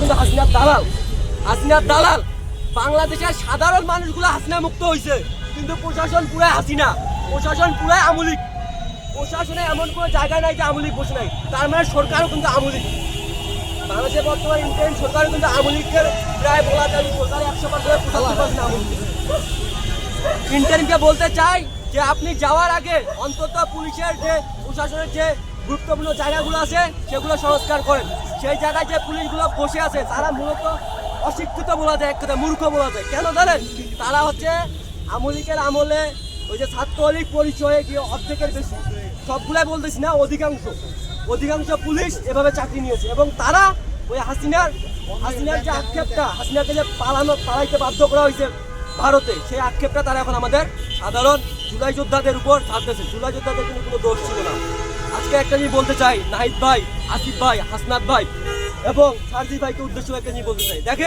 কিন্তু হাসিনার দালাল। হাসিনার দালাল। বাংলাদেশের সাধারণ মানুষগুলো হাসিনা মুক্ত হয়েছে কিন্তু প্রশাসন পুরাই হাসিনা। প্রশাসন পুরাই আমলিক। প্রশাসনে এমন কোনো জায়গা নাই যে আমলিক বসে নাই। তার মানে সরকারও কিন্তু আমলিক। বাংলাদেশের বর্তমান ইন্ডিয়ান সরকারও কিন্তু আমলিকের প্রায় বলা যায় সরকার একশো পার্সেন্ট পঁচাত্তর পার্সেন্ট আমলিক। বলতে চাই যে আপনি যাওয়ার আগে অন্তত পুলিশের যে, প্রশাসনের যে গুরুত্বপূর্ণ জায়গাগুলো আছে, সেগুলো সংস্কার করেন। সেই জায়গায় যে পুলিশগুলো বসে আছে, তারা মূলত অশিক্ষিত বলা যায়, এক কথা মূর্খ বলা যায়। কেন জানেন? তারা হচ্ছে আমলিকের আমলে ওই যে ছাত্রলীগ পরিচয়ে গিয়ে অর্ধেকের বেশি। সবগুলাই বলতেছি না, অধিকাংশ। অধিকাংশ পুলিশ এভাবে চাকরি নিয়েছে এবং তারা ওই হাসিনার হাসিনার যে আক্ষেপটা, হাসিনাকে যে পালানো পালাইতে বাধ্য করা হয়েছে ভারতে, সেই আক্ষেপটা তারা এখন আমাদের সাধারণ জুলাই যোদ্ধাদের উপর ছাড়তেছে। জুলাই যোদ্ধাদের কিন্তু কোনো দোষ ছিল না। আজকে একটা নিয়ে বলতে চাই, নাহিদ ভাই, আসিফ ভাই, হাসনাত ভাই এবং সারজি ভাইকে উদ্দেশ্য একটা জিনিস বলতে চাই। দেখেন